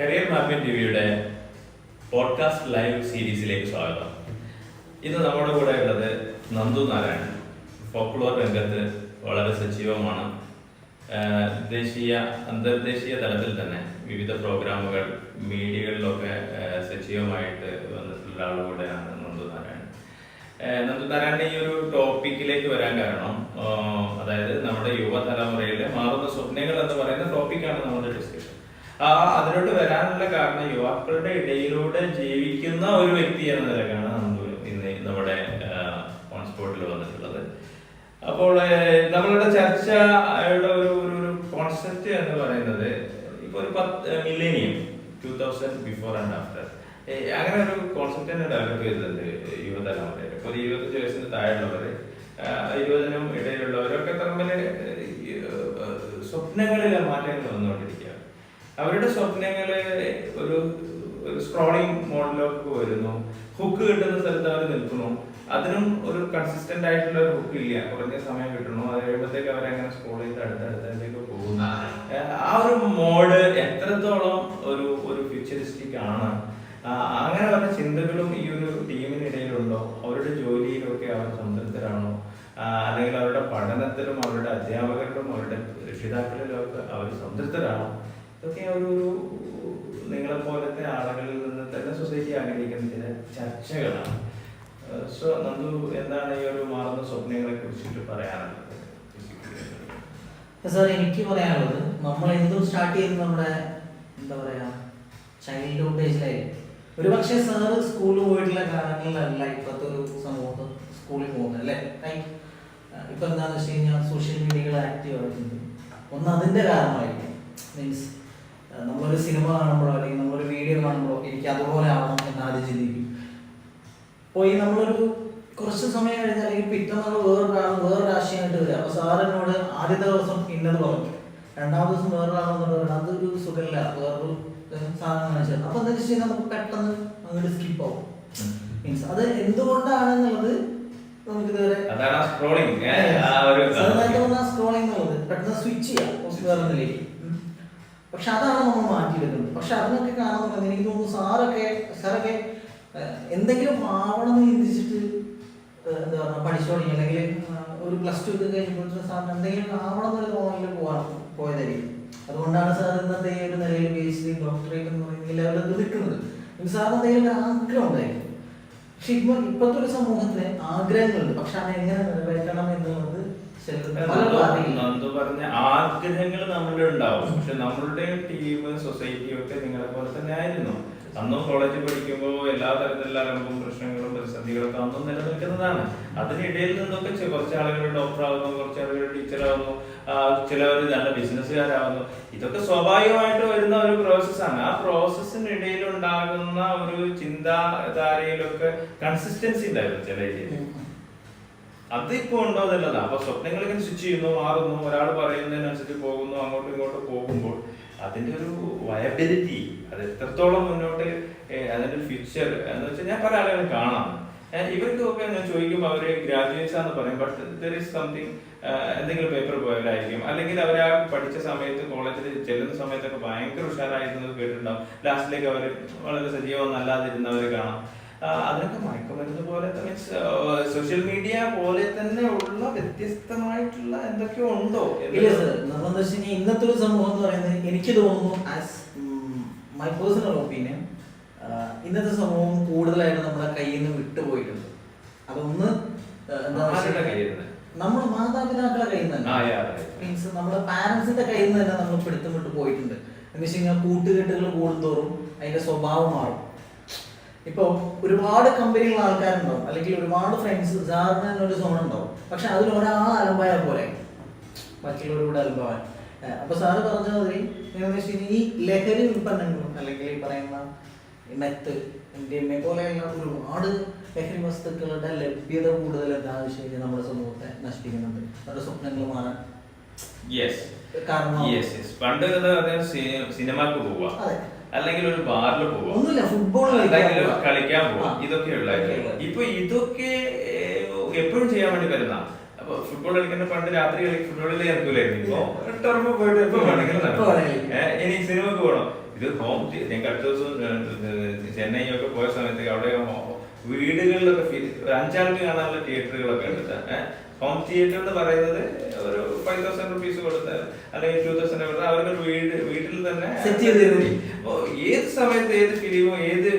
Career mapping ടിവിയുടെ podcast live സീരീസിലേക്ക് സ്വാഗതം. ഇന്ന് നമ്മുടെ കൂടെ ഉള്ളത് നന്ദു നാരായണൻ. ഫോക്ലോർ രംഗത്ത് വളരെ സജീവമാണ്. ദേശീയ അന്തർദേശീയ തലത്തിൽ തന്നെ വിവിധ പ്രോഗ്രാമുകൾ മീഡിയകളിലൊക്കെ സജീവമായിട്ട് വന്നിട്ടുള്ള ആൾ കൂടെയാണ് നന്ദു നാരായണൻ. നന്ദു നാരായണൻ ഈ ഒരു ടോപ്പിക്കിലേക്ക് വരാൻ കാരണം അതായത് നമ്മുടെ യുവതലമുറയിലെ മാറുന്ന സ്വപ്നങ്ങൾ എന്ന് പറയുന്ന ടോപ്പിക്കാണ് നമ്മുടെ ഡിസ്കഷൻ ആ അതിലോട്ട് വരാനുള്ള കാരണം യുവാക്കളുടെ ഇടയിലൂടെ ജീവിക്കുന്ന ഒരു വ്യക്തി എന്ന നിലക്കാണ് നമ്മൾ ഇന്ന് നമ്മുടെ ഓൺ വന്നിട്ടുള്ളത്. അപ്പോൾ നമ്മളുടെ ചർച്ചയുടെ ഒരു ഒരു കോൺസെപ്റ്റ് എന്ന് പറയുന്നത് ഇപ്പൊ ഒരു പത്ത് millennium two thousand before and after അങ്ങനെ ഒരു കോൺസെപ്റ്റ് തന്നെ ഡെവലപ്പ് ചെയ്തിട്ടുണ്ട് യുവതലമുറയിൽ ഇപ്പോൾ ഒരു ഇരുപത്തഞ്ച് വയസ്സിന് താഴെയുള്ളവർ ഇരുപതിനും ഇടയിലുള്ളവരൊക്കെ തമ്മിൽ സ്വപ്നങ്ങളിലെ മാറ്റങ്ങൾ വന്നുകൊണ്ടിരിക്കുക അവരുടെ സ്വപ്നങ്ങളെ ഒരു സ്ക്രോളിംഗ് മോഡലിലേക്ക് വരുന്നു ഹുക്ക് കിട്ടുന്ന സ്ഥലത്ത് അവർ നിൽക്കുന്നു. അതിനും ഒരു കൺസിസ്റ്റന്റ് ആയിട്ടുള്ള ഒരു ഹുക്ക് ഇല്ല. കുറഞ്ഞ സമയം കിട്ടണു അത് കഴിയുമ്പോഴത്തേക്ക് അവരങ്ങനെ സ്ക്രോൾ ചെയ്ത് അടുത്തടുത്തേക്ക് പോകുന്നു. ആ ഒരു മോഡ് എത്രത്തോളം ഒരു ഒരു ഫ്യൂച്ചറിസ്റ്റിക് ആണ്? അങ്ങനെ പറഞ്ഞ ചിന്തകളും ഈ ഒരു ടീമിനിടയിലുണ്ടോ? അവരുടെ ജോലിയിലൊക്കെ അവർ സംതൃപ്തരാണോ? അല്ലെങ്കിൽ അവരുടെ പഠനത്തിലും അവരുടെ അധ്യാപകരിലും അവരുടെ രക്ഷിതാക്കളിലും ഒക്കെ അവർ സംതൃപ്തരാണോ? ഇതൊക്കെ ഒരു നിങ്ങളെ പോലത്തെ ആളുകളിൽ നിന്ന് തന്നെ സൊസൈറ്റി ആഗ്രഹിക്കുന്ന ചില ചർച്ചകളാണ്. സോ നന്ദു എന്താണ് ഈ ഒരു മാറുന്ന സ്വപ്നങ്ങളെ കുറിച്ചിട്ട് പറയാനുള്ളത്? സാർ എനിക്ക് പറയാനുള്ളത് നമ്മൾ എന്തും സ്റ്റാർട്ട് ചെയ്യുന്നത് നമ്മുടെ എന്താ പറയാ ചൈൽഡ്ഹുഡ് ഏജിലായിരിക്കും ഒരു പക്ഷേ സ്കൂളിൽ പോയിട്ടുള്ള കാലങ്ങളിലല്ല ഇപ്പോഴത്തെ ഒരു സമൂഹം സ്കൂളിൽ പോകുന്നത് അല്ലേ? ഇപ്പൊ എന്താണെന്ന് വെച്ച് കഴിഞ്ഞാൽ സോഷ്യൽ മീഡിയകൾ ആക്റ്റീവ് ആയിട്ടുണ്ട്. ഒന്ന് അതിന്റെ കാരണമായിരിക്കും. മീൻസ് നമ്മളൊരു സിനിമ കാണുമ്പോഴോ അല്ലെങ്കിൽ നമ്മളൊരു വീഡിയോ കാണുമ്പോഴോ എനിക്ക് അതുപോലെ ആവണം എന്ന് ആദ്യം ചിന്തിക്കും. പോയി നമ്മളൊരു കുറച്ച് സമയം കഴിഞ്ഞാൽ അല്ലെങ്കിൽ പിറ്റേന്നുള്ള വേറൊരാൾ വേറൊരു ആശയമായിട്ട് വരിക. അപ്പോൾ സാറിനോട് ആദ്യത്തെ ദിവസം ഇന്നത് പറഞ്ഞു. രണ്ടാമത്തെ ദിവസം വേറൊരാൾ എന്നുള്ളത് അതൊരു സുഖമില്ല വേറൊരു സാധനം കാണിച്ചത് അപ്പോൾ എന്താ വെച്ച് കഴിഞ്ഞാൽ നമുക്ക് പെട്ടെന്ന് അങ്ങോട്ട് സ്കിപ്പ് ആവും. മീൻസ് അത് എന്തുകൊണ്ടാണെന്നുള്ളത് നമുക്ക് ഇതുവരെ സ്ക്രോളിംഗ് എന്നുള്ളത് പെട്ടെന്ന് സ്വിച്ച് ചെയ്യാം. വേറെ ഒന്നിലേക്ക്. പക്ഷെ അതാണ് നമ്മൾ മാറ്റിയെടുക്കുന്നത് പക്ഷെ അതിനൊക്കെ കാണുന്നത് എനിക്ക് തോന്നുന്നു സാറൊക്കെ സാറൊക്കെ എന്തെങ്കിലും ആവണം എന്ന് ചിന്തിച്ചിട്ട് എന്താ പറയുക പഠിച്ചു അല്ലെങ്കിൽ ഒരു പ്ലസ് ടു ഒക്കെ കഴിഞ്ഞപ്പോൾ സാറിന് എന്തെങ്കിലും ആവണം എന്നൊരു തോന്നലിൽ പോകാൻ പോയതായിരിക്കും. അതുകൊണ്ടാണ് സാർ ഇന്നത്തെ ഈ ഒരു നിലയിൽ പി എച്ച് ഡി ഡോക്ടറേറ്റ് എന്ന് പറയുന്ന ലെവലിൽ നിൽക്കുന്നത്. സാറിന് എന്തെങ്കിലും ഒരു ആഗ്രഹം ഉണ്ടായിരിക്കും. പക്ഷെ ഇപ്പം ഇപ്പോഴത്തെ ഒരു സമൂഹത്തിന് ആഗ്രഹങ്ങളുണ്ട്. പക്ഷെ അത് എങ്ങനെ നിറവേറ്റണം എന്നുള്ളത് നന്ദു പറഞ്ഞ ആഗ്രഹങ്ങൾ നമ്മളുടെ ഉണ്ടാവും. പക്ഷെ നമ്മളുടെ ടീം സൊസൈറ്റി ഒക്കെ നിങ്ങളെ പോലെ തന്നെ ആയിരുന്നു. അന്നും കോളേജിൽ പഠിക്കുമ്പോൾ എല്ലാ തരത്തിലുള്ള അലമ്പും പ്രശ്നങ്ങളും പ്രതിസന്ധികളൊക്കെ അന്നും നിലനിൽക്കുന്നതാണ്. അതിനിടയിൽ നിന്നൊക്കെ കുറച്ച് ആളുകൾ ഡോക്ടർ ആകുന്നു കുറച്ച് ആളുകൾ ടീച്ചർ ആവുന്നു ചിലവർ നല്ല ബിസിനസ്സുകാരാകുന്നു ഇതൊക്കെ സ്വാഭാവികമായിട്ട് വരുന്ന ഒരു പ്രോസസ്സാണ് ആ പ്രോസസ്സിനിടയിൽ ഉണ്ടാകുന്ന ഒരു ചിന്താധാരയിലൊക്കെ കൺസിസ്റ്റൻസി ഉണ്ടായിരുന്നു ചില ഏരിയയിൽ അതിപ്പോ ഉണ്ടോ എന്നല്ല അപ്പൊ സ്വപ്നങ്ങൾ ഇങ്ങനെ സ്വിച്ച് ചെയ്യുന്നു മാറുന്നു ഒരാൾ പറയുന്നതിനനുസരിച്ച് പോകുന്നു അങ്ങോട്ടും ഇങ്ങോട്ടും പോകുമ്പോൾ അതിന്റെ ഒരു വയബിലിറ്റി അത് എത്രത്തോളം മുന്നോട്ട് അതിന്റെ ഫ്യൂച്ചർ എന്ന് വെച്ചാൽ ഞാൻ പല ആളുകളും കാണാം. ഇവർക്ക് ഒക്കെ ഞാൻ ചോദിക്കും അവർ ഗ്രാജുവേറ്റ്സ് ആണെന്ന് പറയും ബട്ട് ദർ ഇസ് സംതിങ് എന്തെങ്കിലും പേപ്പർ പോയവരായിരിക്കും. അല്ലെങ്കിൽ അവർ ആ പഠിച്ച സമയത്ത് കോളേജിൽ ചെല്ലുന്ന സമയത്തൊക്കെ ഭയങ്കര ഉഷാറായിരുന്നത് കേട്ടിട്ടുണ്ടാവും. ലാസ്റ്റിലേക്ക് അവർ വളരെ സജീവം നല്ലാതിരുന്നവർ കാണാം. അതിനൊക്കെ മയക്കുമരുന്ന് പോലെ തന്നെ സോഷ്യൽ മീഡിയ പോലെ തന്നെ ഉള്ള വ്യത്യസ്തമായിട്ടുള്ള എന്തൊക്കെയോ ഉണ്ടോ ഇല്ല സർ വെച്ച് കഴിഞ്ഞാൽ ഇന്നത്തെ ഒരു സമൂഹം എന്ന് പറയുന്നത് എനിക്ക് തോന്നുന്നു ആസ് മൈ പേഴ്സണൽ ഒപ്പീനിയൻ ഇന്നത്തെ സമൂഹം കൂടുതലായിട്ട് നമ്മളെ കയ്യിൽ നിന്ന് വിട്ടുപോയിട്ടുണ്ട്. അതൊന്ന് എന്താ നമ്മൾ മാതാപിതാക്കളെ കയ്യിൽ നിന്ന്. മീൻസ് നമ്മുടെ പാരന്റ്സിന്റെ കയ്യിൽ നിന്ന് തന്നെ നമ്മൾ പിടുത്തം വിട്ട് പോയിട്ടുണ്ട് എന്ന് വെച്ച് കഴിഞ്ഞാൽ കൂട്ടുകെട്ടുകൾ കൂടുന്തോറും അതിന്റെ സ്വഭാവം മാറും. ഇപ്പൊ ഒരുപാട് കമ്പനിയുള്ള ആൾക്കാരുണ്ടാവും. അല്ലെങ്കിൽ ഒരുപാട് ഫ്രണ്ട്സ് സാറിന് തന്നെ ഒരു സോൺ ഉണ്ടാവും. പക്ഷെ അതിൽ ഒരാൾ അലമ്പായ പോലെ ബാക്കിയുള്ളവരോട് അലമ്പാവാൻ. ഏഹ് അപ്പൊ സാറ് പറഞ്ഞ മാതിരി ഈ ലഹരി ഉൽപ്പന്നങ്ങളും അല്ലെങ്കിൽ ഈ പറയുന്ന മെത്ത് ഇന്ത്യ പോലെയുള്ള ഒരുപാട് ലഹരി വസ്തുക്കളുടെ ലഭ്യത കൂടുതൽ എന്താണെന്ന് വെച്ച് കഴിഞ്ഞാൽ നമ്മുടെ സമൂഹത്തെ നശിപ്പിക്കുന്നുണ്ട്. നമ്മുടെ സ്വപ്നങ്ങൾ മാറാൻ യെസ് കാരണം യെസ് യെസ് പണ്ട് സിനിമക്ക് പോവാ. അതെ. അല്ലെങ്കിൽ ഒരു ബാറിൽ ഫുട്ബോൾ കളിക്കാൻ പോവാം. ഇതൊക്കെ ഉള്ളായിരുന്നു. ഇപ്പൊ ഇതൊക്കെ എപ്പോഴും ചെയ്യാൻ വേണ്ടി വരുന്ന അപ്പൊ ഫുട്ബോൾ കളിക്കുന്ന പണ്ട് രാത്രി കളി ഫുട്ബോളിൽ ഇറക്കൂലായിരുന്നു ഇപ്പൊ ടർമ്മ പോയിട്ട് എപ്പോ വേണമെങ്കിലും ഇനി സിനിമക്ക് പോകണം. ഇത് ഹോം ഞങ്ങൾക്ക് അടുത്ത ദിവസം ചെന്നൈ ഒക്കെ പോയ സമയത്ത് അവിടെ വീടുകളിലൊക്കെ അഞ്ചാൾക്ക് കാണാനുള്ള തിയേറ്ററുകളൊക്കെ ഉണ്ട്. ഹോം തിയേറ്റർ എന്ന് പറയുന്നത് ഒരു ഫൈവ് തൗസൻഡ് റുപ്പീസ് കൊടുത്താൽ അല്ലെങ്കിൽ ടൂ തൗസൻഡ് കൊടുത്താൽ അവരുടെ വീട് വീട്ടിൽ തന്നെ സെറ്റ് ചെയ്ത്. ഏത് സമയത്ത് ഏത് ഫിലിമോ ഏത്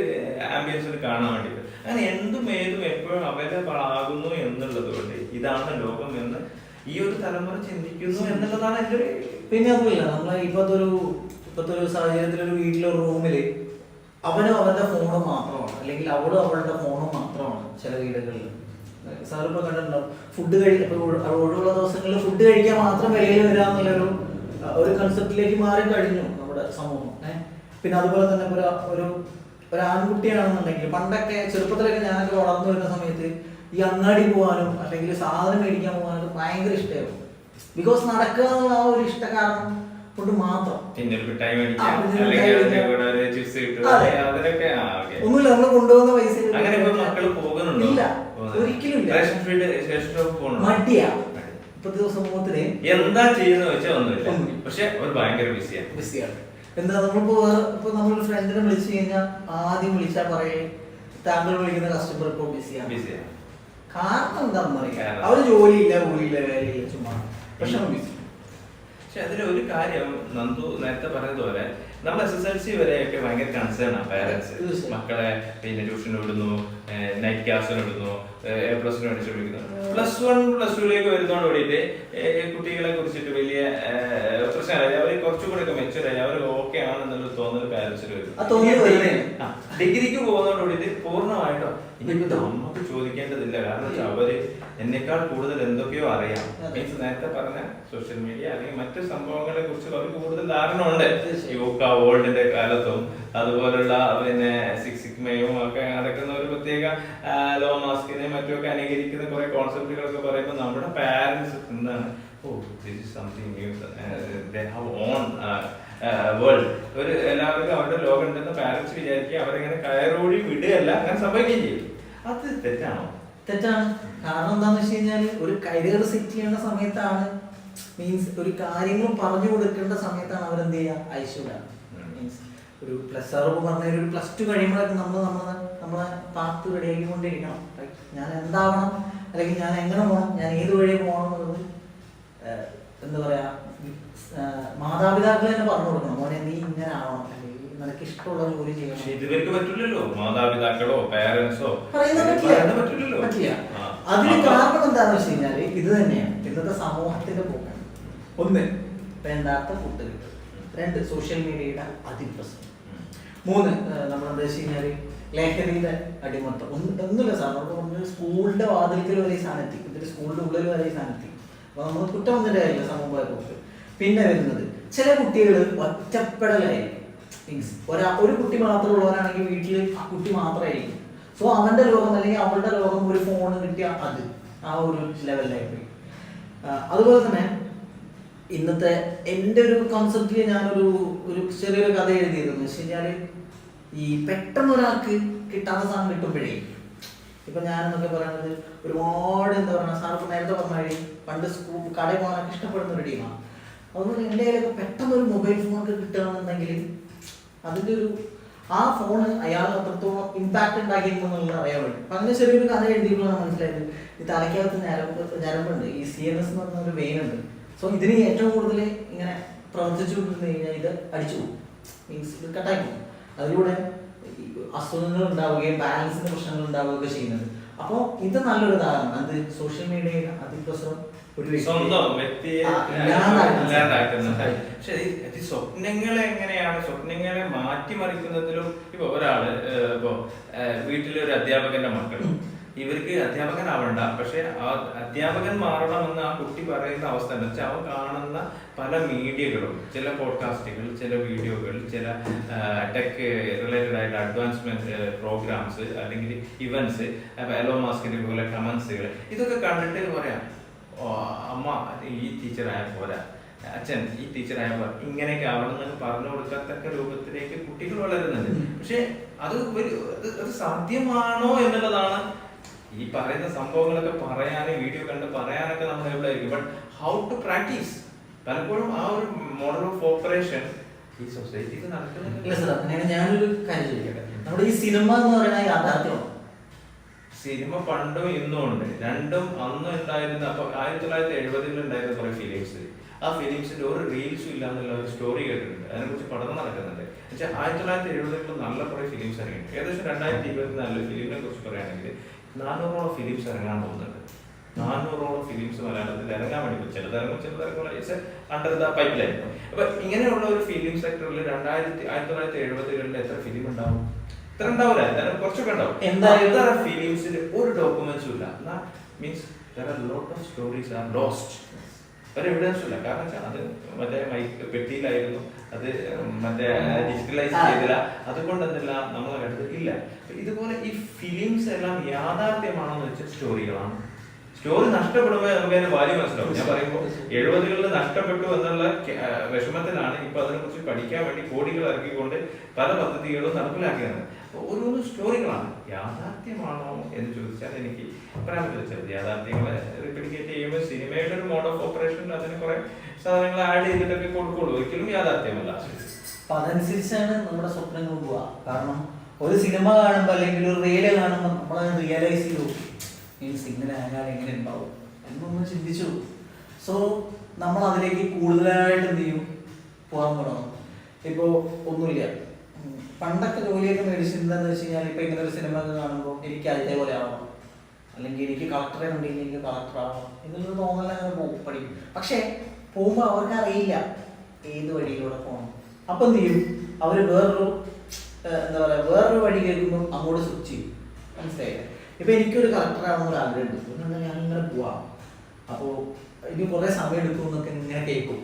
ആംബിയൻസിൽ കാണാൻ വേണ്ടി അങ്ങനെ എന്തും ഏതും എപ്പോഴും അവൈലബിൾ ആകുന്നു എന്നുള്ളത് കൊണ്ട് ഇതാണ് ലോകം എന്ന് ഈ ഒരു തലമുറ ചിന്തിക്കുന്നു എന്നുള്ളതാണ് എന്റെ ഒരു പിന്നെ അതുമില്ല നമ്മളെ ഇപ്പോഴത്തെ ഒരു ഇപ്പോഴത്തെ ഒരു സാഹചര്യത്തിൽ ഒരു വീട്ടിലൊരു റൂമിൽ അവനും അവരുടെ ഫോണും മാത്രമാണ്. അല്ലെങ്കിൽ അവളും അവളുടെ ഫോണും മാത്രമാണ് ചില വീടുകളിൽ സാർ കണ്ടിട്ടുണ്ടാവും. ഫുഡ് കഴിക്കാൻ ഒഴിവുള്ള ദിവസങ്ങളിൽ ഫുഡ് കഴിക്കാൻ മാത്രം വെളിയിൽ വരാമെന്നുള്ളൊരു ഒരു കൺസെപ്റ്റിലേക്ക് മാറി കഴിഞ്ഞു നമ്മുടെ സമൂഹം. ഏഹ് പിന്നെ അതുപോലെ തന്നെ ഒരു ഒരു ഒരു ആൺകുട്ടിയാണെന്നുണ്ടെങ്കിൽ പണ്ടൊക്കെ ചെറുപ്പത്തിലൊക്കെ ഞാനൊക്കെ വളർന്നു വരുന്ന സമയത്ത് ഈ അങ്ങാടി പോകാനും അല്ലെങ്കിൽ സാധനം മേടിക്കാൻ പോകാനൊക്കെ ഭയങ്കര ഇഷ്ടമായിരുന്നു ബിക്കോസ് നടക്കുക എന്നുള്ള ആ ഒരു ഇഷ്ട കാരണം കൊണ്ട് മാത്രം. ഒന്നുമില്ല നമ്മൾ കൊണ്ടുപോകുന്ന പൈസ ഇല്ല. ഒരിക്കലും മടിയാ. ഇപ്പോഴത്തെ സമൂഹത്തിൽ എന്താ ചെയ്യുന്ന വെച്ചാൽ ഒന്നുമില്ല. പക്ഷെ ഒരു ഭയങ്കര ബിസിയാണ് ബിസിയാണ് എന്താ നമ്മളിപ്പോ ഇപ്പൊ നമ്മളൊരു ഫ്രണ്ടിനെ വിളിച്ചു കഴിഞ്ഞാൽ ആദ്യം വിളിച്ചാൽ പറയേ താങ്കൾ വിളിക്കുന്ന കസ്റ്റമർ ഇപ്പോൾ ബിസിയാണ് ബിസിയാണ് കാരണം എന്താണെന്ന് അറിയാം? അവർ ജോലിയില്ല കൂലിയില്ല വേലയില്ല ചുമ്മാ. പക്ഷെ busy. പക്ഷെ ഒരു കാര്യം നന്ദു നേരത്തെ പറഞ്ഞതുപോലെ നമ്മൾ എസ് എസ് എൽ സി വരെയൊക്കെ ഭയങ്കര കൺസേൺ ആണ് പാരന്റ്സ് മക്കളെ പിന്നെ ട്യൂഷൻ വിടുന്നു നൈറ്റ് ക്ലാസ്സിന് വിടുന്നു എ പ്ലസിന് വേണ്ടി വിളിക്കുന്നു പ്ലസ് വൺ പ്ലസ് ടുവിലേക്ക് വരുന്നതോട് കൂടിയിട്ട് കുട്ടികളെ കുറിച്ചിട്ട് വലിയ പ്രശ്നമായി പ്രശ്നമില്ല. അവർ കുറച്ചുകൂടെ ഒക്കെ മെച്ചുവർ ആയി. അവർ ഓക്കെ ആണെന്നുള്ള തോന്നൽ പാരന്റ്സിൽ വരും ഡിഗ്രിക്ക് പോകുന്നതോട് കൂടിയിട്ട് പൂർണമായിട്ടോ ഇനിയിപ്പോ നമുക്ക് ചോദിക്കേണ്ടതില്ല. കാരണം വെച്ചാൽ അവർ എന്നെക്കാൾ കൂടുതൽ എന്തൊക്കെയോ അറിയാം. മീൻസ് നേരത്തെ പറഞ്ഞ സോഷ്യൽ മീഡിയ അല്ലെങ്കിൽ മറ്റു സംഭവങ്ങളെ കുറിച്ച് അവർക്ക് കൂടുതൽ ധാരണ ഉണ്ട്. യൂക്ക വേൾഡിന്റെ കാലത്തും അതുപോലുള്ള കുറെ കോൺസെപ്റ്റുകളൊക്കെ പറയുമ്പോൾ നമ്മുടെ പാരന്റ്സ് എന്താണ് ഓ this is something new they have own world ഒരു എല്ലാവർക്കും അവരുടെ ലോകം ഉണ്ടെന്ന് പാരന്റ്സ് വിചാരിക്കുക അവരെങ്ങനെ കയറോടി വിടുകയല്ല അങ്ങനെ സംഭവിക്കുകയും ചെയ്യും. അത് തെറ്റാണോ? തെറ്റാണ്. കാരണം എന്താണെന്ന് വെച്ച് കഴിഞ്ഞാൽ ഒരു കരിയർ സെറ്റ് ചെയ്യേണ്ട സമയത്താണ് മീൻസ് ഒരു കാര്യങ്ങൾ പറഞ്ഞു കൊടുക്കേണ്ട സമയത്താണ് അവരെന്ത് ചെയ്യുക? ഐശ്വര്യ മീൻസ് ഒരു പ്ലസ് ആറ് പറഞ്ഞ ഒരു പ്ലസ് ടു കഴിയുമ്പോഴൊക്കെ നമ്മൾ നമ്മളെ നമ്മളെ പാർട്ട് റെഡിയാക്കിക്കൊണ്ടിരിക്കണം? ഞാൻ എന്താവണം? അല്ലെങ്കിൽ ഞാൻ എങ്ങനെ പോകണം ഞാൻ ഏത് വഴി പോകണം എന്നുള്ളത് എന്താ പറയാ മാതാപിതാക്കൾ തന്നെ പറഞ്ഞു കൊടുക്കണം. മോനെ നീ ഇങ്ങനെ ആവണം. നിനക്ക് ഇഷ്ടമുള്ള ജോലി ചെയ്യണം. ഇതുവർക്ക് പറ്റില്ലല്ലോ. മാതാപിതാക്കളോ പറയുന്നത് പറ്റില്ല. അതിന് കാരണം എന്താണെന്ന് വെച്ച് കഴിഞ്ഞാൽ ഇത് തന്നെയാണ്. ഇന്നത്തെ സമൂഹത്തിന്റെ പോക്കാണ്. ഒന്ന് വേണ്ടാത്ത കൂട്ടുകെട്ട് രണ്ട് സോഷ്യൽ മീഡിയയുടെ അതിപ്രസരം ഉം. മൂന്ന് നമ്മൾ എന്താ വെച്ച് കഴിഞ്ഞാൽ ലഹരിയുടെ അടിമത്തം. ഒന്ന് ഒന്നുമില്ല സാർ. നമ്മൾ പറഞ്ഞു സ്കൂളിന്റെ വാതിൽക്കൽ വരെ സാധനം എത്തി. ഇതിൽ സ്കൂളിന്റെ ഉള്ളിൽ വരെ സാധനം എത്തി. അപ്പൊ നമ്മൾ കുറ്റം വന്നിട്ട് കാര്യമില്ല സമൂഹത്തെ പോക്ക് പിന്നെ വരുന്നത് ചില കുട്ടികൾ ഒറ്റപ്പെടലായിരിക്കും. ഒരാ ഒരു കുട്ടി മാത്രം ഉള്ളവരാണെങ്കിൽ വീട്ടിൽ ആ കുട്ടി മാത്രമായിരിക്കും. സോ അവന്റെ ലോകം അല്ലെങ്കിൽ അവളുടെ ലോകം ഒരു ഫോൺ കിട്ടിയ അത് ആ ഒരു ലെവലിലായി പോയി. അതുപോലെ തന്നെ ഇന്നത്തെ എന്റെ ഒരു കോൺസെപ്റ്റിൽ ഞാനൊരു ഒരു ചെറിയൊരു കഥ എഴുതിയിരുന്നു. വെച്ച് കഴിഞ്ഞാൽ ഈ പെട്ടെന്ന് ഒരാൾക്ക് കിട്ടാത്ത സാധനം കിട്ടുമ്പോഴേ ഇപ്പൊ ഞാനെന്നൊക്കെ പറയുന്നത് ഒരുപാട് എന്താ പറയുക സാർ ഇപ്പൊ നേരത്തെ പറഞ്ഞ പണ്ട് സ്കൂൾ കടയിൽ പോകാനൊക്കെ ഇഷ്ടപ്പെടുന്ന ഒരു ടീമാണ്. അതുകൊണ്ട് എന്റെ കയ്യിലൊക്കെ പെട്ടെന്ന് ഒരു മൊബൈൽ ഫോണൊക്കെ കിട്ടുകയാണെന്നുണ്ടെങ്കിൽ അതിന്റെ ഒരു ആ ഫോണ് അയാൾ അത്രത്തോളം ഇമ്പാക്ട് ഉണ്ടാക്കിയിട്ടുണ്ടെന്നുള്ളത് അറിയാൻ വേണ്ടി അപ്പൊ അങ്ങനെ ചെറിയൊരു കഥ എഴുതിയപ്പോഴാണ് മനസ്സിലായത്. ഈ തലയ്ക്കകത്ത് ഞരമ്പ് ഞരമ്പുണ്ട്. ഈ സി എം എസ് എന്ന് പറഞ്ഞ ഒരു വെയിൻ ഉണ്ട്. സോ ഇതിന് ഏറ്റവും കൂടുതൽ ഇങ്ങനെ പ്രവർത്തിച്ചു കഴിഞ്ഞാൽ ഇത് അടിച്ചു പോകും. മീൻസ് ഇത് കട്ടായി പോകും. അതിലൂടെ അസുഖങ്ങൾ ഉണ്ടാവുകയും ബാലൻസിന്റെ പ്രശ്നങ്ങൾ ഉണ്ടാവുകയൊക്കെ ചെയ്യുന്നത്. അപ്പോൾ ഇത് നല്ലൊരു ഉദാഹരണം. അത് സോഷ്യൽ മീഡിയയിൽ അതിപ്രസരം ഒരു സ്വന്തം വ്യക്തിയെ. പക്ഷെ സ്വപ്നങ്ങളെ എങ്ങനെയാണ് സ്വപ്നങ്ങളെ മാറ്റിമറിക്കുന്നതിലും ഇപ്പൊ ഒരാൾ ഇപ്പോ വീട്ടിലെ ഒരു അധ്യാപകന്റെ മക്കൾ ഇവർക്ക് അധ്യാപകനാവണ്ട. പക്ഷെ ആ അധ്യാപകൻ മാറണമെന്ന് ആ കുട്ടി പറയുന്ന അവസ്ഥ എന്ന് വെച്ചാൽ അവൻ കാണുന്ന പല മീഡിയകളും ചില പോഡ്കാസ്റ്റുകൾ ചില വീഡിയോകൾ ചില ടെക് റിലേറ്റഡ് ആയിട്ട് അഡ്വാൻസ്മെന്റ് പ്രോഗ്രാംസ് അല്ലെങ്കിൽ ഇവന്റ്സ് എലോ മാസ്കിന്റെ പോലെ കമന്റ്സുകൾ ഇതൊക്കെ കണ്ടിട്ട് പറയാം അമ്മ ഈ ടീച്ചറായ പോരാ. അച്ഛൻ ഈ ടീച്ചറായ പോരാ. ഇങ്ങനെയൊക്കെ ആവണം എന്നൊക്കെ പറഞ്ഞു കൊടുക്കത്തക്ക രൂപത്തിലേക്ക് കുട്ടികൾ വളരുന്നുണ്ട്. പക്ഷെ അത് ഒരു സാധ്യമാണോ എന്നുള്ളതാണ് ഈ പറയുന്ന സംഭവങ്ങളൊക്കെ പറയാൻ വീഡിയോ കണ്ട് പറയാനൊക്കെ നമ്മൾ എവിടെയായിരിക്കും? ബട്ട് ഹൗ ടു പ്രാക്ടീസ് പലപ്പോഴും ആ ഒരു മോഡൽ ഓഫ് ഓപ്പറേഷൻ ഈ സൊസൈറ്റിക്ക് നടക്കുന്നില്ല. ഞാനൊരു കാര്യം ചോദിക്കട്ടെ. നമ്മുടെ ഈ സിനിമ എന്ന് പറയുന്ന യാഥാർത്ഥ്യമാണ് സിനിമ പണ്ടും ഇന്നും ഉണ്ട്. രണ്ടും അന്ന് ഉണ്ടായിരുന്ന അപ്പൊ ആയിരത്തി തൊള്ളായിരത്തി എഴുപതിൽ ഉണ്ടായിരുന്ന കുറെ ഫിലിംസ് ആ ഫിലിംസിന്റെ ഒരു റീൽസും ഇല്ല എന്നുള്ള ഒരു സ്റ്റോറി കേട്ടിട്ടുണ്ട്. അതിനെ കുറിച്ച് പഠനം നടക്കുന്നുണ്ട്. വെച്ചാൽ ആയിരത്തി തൊള്ളായിരത്തി എഴുപതിൽ നല്ല കുറെ ഫിലിംസ് ഇറങ്ങിയിട്ടുണ്ട്. ഏകദേശം രണ്ടായിരത്തി ഇരുപത്തിനാലിൽ ഫിലിമിനെ കുറിച്ച് പറയുകയാണെങ്കിൽ നാനൂറോളം ഫിലിംസ് ഇറങ്ങാൻ പോകുന്നുണ്ട്. നാനൂറോളം ഫിലിംസ് മലയാളത്തിൽ ഇറങ്ങാൻ വേണ്ടി ചിലതിറങ്ങും ചിലത് ഇറങ്ങും ചിലത് അണ്ടർ ദ പൈപ്പ് ലൈൻ അപ്പൊ ഇങ്ങനെയുള്ള ഒരു ഫിലിം സെക്ടറിൽ രണ്ടായിരത്തി ആയിരത്തി തൊള്ളായിരത്തി എഴുപതുകളിൽ എത്ര ഫിലിം ഉണ്ടാവും? ഇത്ര ഉണ്ടാവില്ല. എന്തായാലും കുറച്ചൊക്കെ ഉണ്ടാവും. എന്തായാലും- ഫിലിംസിൽ ഒരു ഡോക്യുമെന്റ്സും ഇല്ല. Means lot of stories are lost ഒരു എവിഡൻസും ഇല്ല. കാരണം അത് മറ്റേ മൈക്ക് പെട്ടിയിലായിരുന്നു. അത് മറ്റേ ഡിജിറ്റലൈസ് ചെയ്തില്ല. അതുകൊണ്ട് എന്തില്ല നമ്മളെ കണ്ടത് ഇല്ല. ഇതുപോലെ ഈ ഫിലിംസ് എല്ലാം യാഥാർത്ഥ്യമാണെന്ന് വെച്ച സ്റ്റോറികളാണ് സ്റ്റോറി നഷ്ടപ്പെടുമ്പോ നമുക്ക് അതിന്റെ വാല്യൂ മനസ്സിലാവും. ഞാൻ പറയുമ്പോൾ എഴുപതുകളിൽ നഷ്ടപ്പെട്ടു എന്നുള്ള വിഷമത്തിലാണ് ഇപ്പൊ അതിനെക്കുറിച്ച് പഠിക്കാൻ വേണ്ടി കോടികൾ ഇറക്കിക്കൊണ്ട് പല പദ്ധതികളും നടപ്പിലാക്കിയത് ഓരോരോ ഓരോന്ന് സ്റ്റോറികളാണ്. യാഥാർത്ഥ്യമാണോ എന്ന് ചോദിച്ചാൽ എനിക്ക് പറയാൻ പറ്റില്ല യാഥാർത്ഥ്യങ്ങളെ റിപ്പിഡിക്കേറ്റ് ചെയ്യുമ്പോൾ സിനിമയുടെ ഒരു മോഡ് ഓഫ് ഓപ്പറേഷൻ അതിന് കുറെ സാധനങ്ങൾ ആഡ് ചെയ്തിട്ടൊക്കെ കൊടുക്കുള്ളൂ. ഒരിക്കലും യാഥാർത്ഥ്യമല്ല. അപ്പൊ അതനുസരിച്ചാണ് നമ്മുടെ സ്വപ്നങ്ങൾ പോവുക. കാരണം ഒരു സിനിമ കാണുമ്പോൾ അല്ലെങ്കിൽ ഒരു റീൽ കാണുമ്പോൾ നമ്മൾ റിയലൈസ് ചെയ്തു മീൻസ് സിഗ്നൽ ആയാൽ എങ്ങനെ ഉണ്ടാവും എന്നൊന്ന് ചിന്തിച്ചു. സോ നമ്മൾ അതിലേക്ക് കൂടുതലായിട്ട് എന്ത് ചെയ്യും? പോകാൻ തുടങ്ങും. ഇപ്പോൾ ഒന്നുമില്ല. പണ്ടൊക്കെ ജോലിയൊക്കെ മേടിച്ചിരുന്നതെന്ന് വെച്ച് കഴിഞ്ഞാൽ ഇപ്പോൾ ഇങ്ങനെ ഒരു സിനിമ ഒക്കെ കാണുമ്പോൾ എനിക്ക് അതേപോലെ ആവണം. അല്ലെങ്കിൽ എനിക്ക് കളക്ടറെ ഉണ്ടെങ്കിൽ എനിക്ക് കളക്ടർ ആവണം. എന്നുള്ളൊരു തോന്നലെ അങ്ങനെ പോകും പഠിക്കും. പക്ഷേ പോകുമ്പോൾ അവർക്ക് അറിയില്ല ഏത് വഴിയിലൂടെ പോകണം. അപ്പം എന്ത് ചെയ്യും? അവർ വേറൊരു എന്താ പറയുക വേറൊരു വഴി കേൾക്കുമ്പോൾ അങ്ങോട്ട് സ്വിച്ച് ചെയ്യും. മനസ്സിലായില്ലേ? ഇപ്പൊ എനിക്കൊരു കളക്ടർ ആവണം ഒരു ആഗ്രഹമുണ്ട്. എന്നുണ്ടെങ്കിൽ ഞാൻ ഇങ്ങനെ പോവാം. അപ്പോ ഇനി കുറെ സമയം എടുക്കും എന്നൊക്കെ ഇങ്ങനെ കേൾക്കും.